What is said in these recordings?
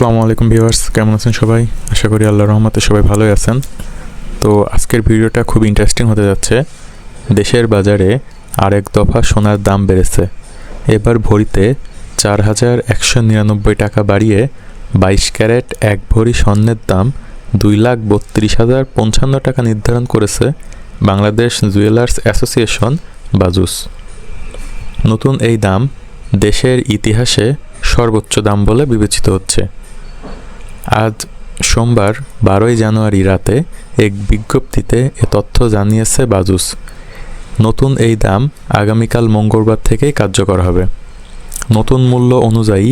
আসসালামু আলাইকুম ভিউয়ার্স, কেমন আছেন সবাই? আশা করি আল্লাহ রহমতে সবাই ভালোই আছেন। তো আজকের ভিডিওটা খুব ইন্টারেস্টিং হতে যাচ্ছে। দেশের বাজারে আরেক দফা সোনার দাম বেড়েছে। এবার ভরিতে চার হাজার একশো নিরানব্বই টাকা বাড়িয়ে বাইশ ক্যারেট এক ভরি স্বর্ণের দাম দুই লাখ বত্রিশ হাজার পঞ্চান্ন টাকা নির্ধারণ করেছে বাংলাদেশ জুয়েলার্স অ্যাসোসিয়েশন, বাজুস। নতুন এই দাম দেশের ইতিহাসে সর্বোচ্চ দাম বলে বিবেচিত হচ্ছে। আজ সোমবার, বারোই জানুয়ারি রাতে এক বিজ্ঞপ্তিতে এ তথ্য জানিয়েছে বাজুস। নতুন এই দাম আগামীকাল মঙ্গলবার থেকেই কার্যকর হবে। নতুন মূল্য অনুযায়ী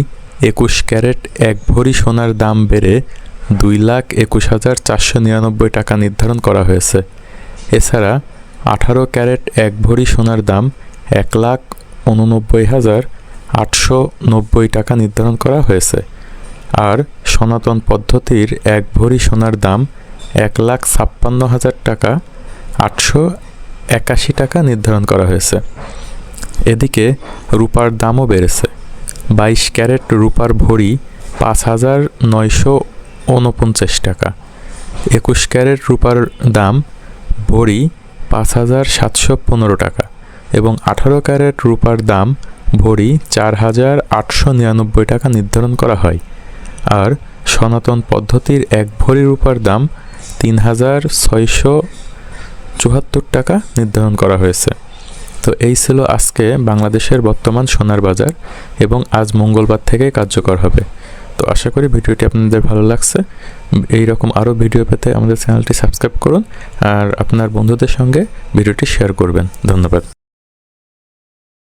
একুশ ক্যারেট এক ভরি সোনার দাম বেড়ে দুই লাখ একুশ হাজার চারশো নিরানব্বই টাকা নির্ধারণ করা হয়েছে। এছাড়া আঠারো ক্যারেট এক ভরি সোনার দাম এক লাখ উননব্বই হাজার আটশো নব্বই টাকা নির্ধারণ করা হয়েছে। আর সনাতন পদ্ধতির এক ভরি সোনার দাম এক লাখ ছাপ্পান্ন হাজার টাকা, আটশো একাশি টাকা নির্ধারণ করা হয়েছে। এদিকে রূপার দামও বেড়েছে। বাইশ ক্যারেট রূপার ভরি পাঁচ হাজার নয়শো উনপঞ্চাশ টাকা। একুশ ক্যারেট রূপার দাম ভরি পাঁচ হাজার সাতশো পনেরো টাকা এবং আঠারো ক্যারেট রূপার দাম ভরি চার হাজার আটশো নিরানব্বই টাকা নির্ধারণ করা হয়। আর সনাতন পদ্ধতির এক ভরি রূপার দাম তিন হাজার ছয়শো চুয়াত্তর টাকা নির্ধারণ করা হয়েছে। তো এই ছিল আজকে বাংলাদেশের বর্তমান সোনার বাজার এবং আজ মঙ্গলবার থেকে কার্যকর হবে। তো আশা করি ভিডিওটি আপনাদের ভালো লাগছে। এই রকম আরও ভিডিও পেতে আমাদের চ্যানেলটি সাবস্ক্রাইব করুন আর আপনার বন্ধুদের সঙ্গে ভিডিওটি শেয়ার করবেন। ধন্যবাদ।